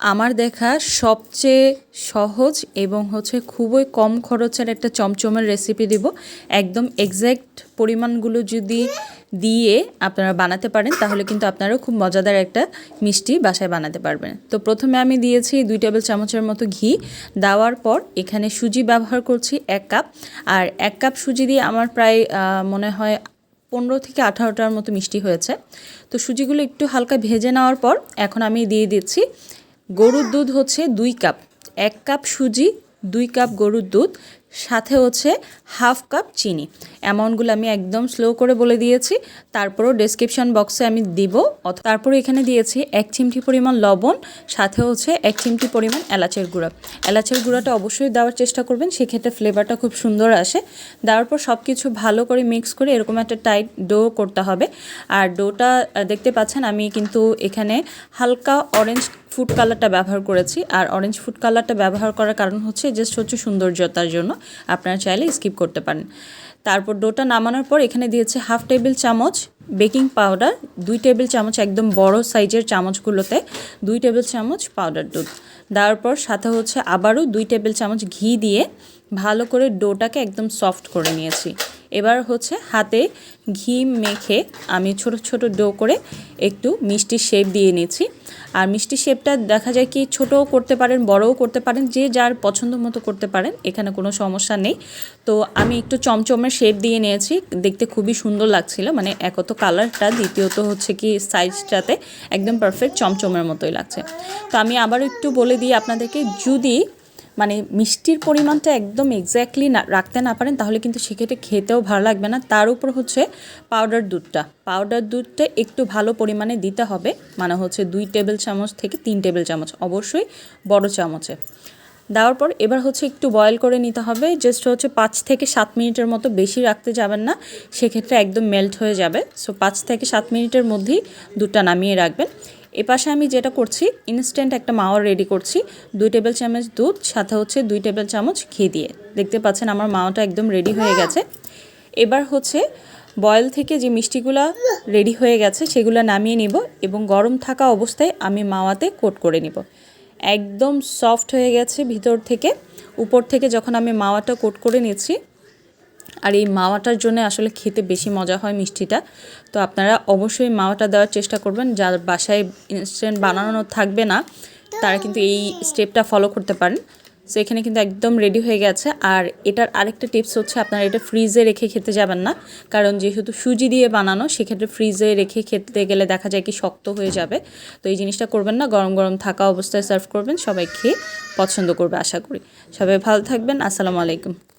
আমার দেখা সবচেয়ে সহজ এবং হচ্ছে খুবই কম খরচের একটা চমচমের রেসিপি দিব। একদম এক্স্যাক্ট পরিমাণগুলো যদি দিয়ে আপনারা বানাতে পারেন, তাহলে কিন্তু আপনারাও খুব মজাদার একটা মিষ্টি বাসায় বানাতে পারবেন। তো প্রথমে আমি দিয়েছি দুই টেবিল চামচের মতো ঘি। দেওয়ার পর এখানে সুজি ব্যবহার করছি এক কাপ। আর এক কাপ সুজি দিয়ে আমার প্রায় মনে হয় পনেরো থেকে আঠারোটার মতো মিষ্টি হয়েছে। তো সুজিগুলো একটু হালকা ভেজে নেওয়ার পর এখন আমি দিয়ে দিচ্ছি গরুর দুধ হচ্ছে দুই কাপ। এক কাপ সুজি, দুই কাপ গরুর দুধ, সাথে হচ্ছে হাফ কাপ চিনি। অ্যামাউন্টগুলো আমি একদম স্লো করে বলে দিয়েছি। তারপরও ডেসক্রিপশন বক্সে আমি দিব। তারপরে এখানে দিয়েছি এক চিমটি পরিমাণ লবণ, সাথে হচ্ছে এক চিমটি পরিমাণ এলাচের গুঁড়া। এলাচের গুঁড়াটা অবশ্যই দেওয়ার চেষ্টা করবেন, সেক্ষেত্রে ফ্লেভারটা খুব সুন্দর আসে। দেওয়ার পর সব কিছু ভালো করে মিক্স করে এরকম একটা টাইট ডো করতে হবে। আর ডোটা দেখতে পাচ্ছেন আমি কিন্তু এখানে হালকা অরেঞ্জ ফুড কালারটা ব্যবহার করেছি। আর অরেঞ্জ ফুড কালারটা ব্যবহার করার কারণ হচ্ছে জাস্ট হচ্ছে সৌন্দর্যতার জন্য। আপনারা চাইলে স্কিপ করতে পারেন। তারপর ডোটা নামানোর পর এখানে দিয়েছে হাফ টেবিল চামচ বেকিং পাউডার দুই টেবিল চামচ একদম বড় সাইজের চামচগুলোতে দুই টেবিল চামচ পাউডার দুধ। দেওয়ার পর সাথে হচ্ছে আবারও দুই টেবিল চামচ ঘি দিয়ে ভালো করে ডোটাকে একদম সফট করে নিয়েছি। এবার হচ্ছে হাতে ঘি মেখে আমি ছোট ছোট ডো করে একটু মিষ্টির শেপ দিয়ে নিয়েছি আর মিষ্টি শেপটা দেখা যায় কি ছোটও করতে পারেন, বড়ও করতে পারেন, যে যার পছন্দ মতো করতে পারেন, এখানে কোনো সমস্যা নেই। তো আমি একটু চমচমের শেপ দিয়ে নিয়েছি, দেখতে খুবই সুন্দর লাগছিল মানে একত কালারটা, দ্বিতীয়ত হচ্ছে কি সাইজটাতে একদম পারফেক্ট চমচমের মতোই লাগছে। তো আমি আবারও একটু বলে দিই আপনাদেরকে, যদি মানে মিষ্টির পরিমাণটা একদম এক্স্যাক্টলি না, রাখতে না পারেন, তাহলে কিন্তু সেক্ষেত্রে খেতেও ভালো লাগবে না। তার উপর হচ্ছে পাউডার দুধটা। পাউডার দুধটা একটু ভালো পরিমাণে দিতে হবে মানে হচ্ছে দুই টেবিল চামচ থেকে তিন টেবিল চামচ, অবশ্যই বড় চামচে। দেওয়ার পর এবার হচ্ছে একটু বয়েল করে নিতে হবে জাস্ট হচ্ছে পাঁচ থেকে সাত মিনিটের মতো বেশি রাখতে যাবেন না, সেক্ষেত্রে একদম মেল্ট হয়ে যাবে। সো পাঁচ থেকে সাত মিনিটের মধ্যেই দুধটা নামিয়ে রাখবেন। এ পাশে আমি যেটা করছি ইনস্ট্যান্ট একটা মাওয়া রেডি করছি। দুই টেবিল চামচ দুধ, সাথে হচ্ছে দুই টেবিল চামচ ঘি দিয়ে। দেখতে পাচ্ছেন আমার মাওয়াটা একদম রেডি হয়ে গেছে। এবার হচ্ছে বয়েল থেকে যে মিষ্টিগুলো রেডি হয়ে গেছে, সেগুলো নামিয়ে নিব এবং গরম থাকা অবস্থায় আমি মাওয়াতে কোট করে নিব। একদম সফট হয়ে গেছে ভিতর থেকে। উপর থেকে যখন আমি মাওয়াটা কোট করে নিয়েছি আর এই মাওয়াটার জন্য আসলে খেতে বেশি মজা হয় মিষ্টিটা। তো আপনারা অবশ্যই মাওয়াটা দেওয়ার চেষ্টা করবেন। যার বাসায় ইনস্ট্যান্ট বানানো থাকবে না, তারা কিন্তু এই স্টেপটা ফলো করতে পারেন। সো এখানে কিন্তু একদম রেডি হয়ে গেছে। আর এটার আরেকটা টিপস হচ্ছে আপনারা এটা ফ্রিজে রেখে খেতে যাবেন না। কারণ যেহেতু সুজি দিয়ে বানানো, সেক্ষেত্রে ফ্রিজে রেখে খেতে গেলে দেখা যায় কি শক্ত হয়ে যাবে। তো এই জিনিসটা করবেন না। গরম গরম থাকা অবস্থায় সার্ভ করবেন। সবাই খেয়ে পছন্দ করবে আশা করি। সবাই ভালো থাকবেন। আসসালামু আলাইকুম।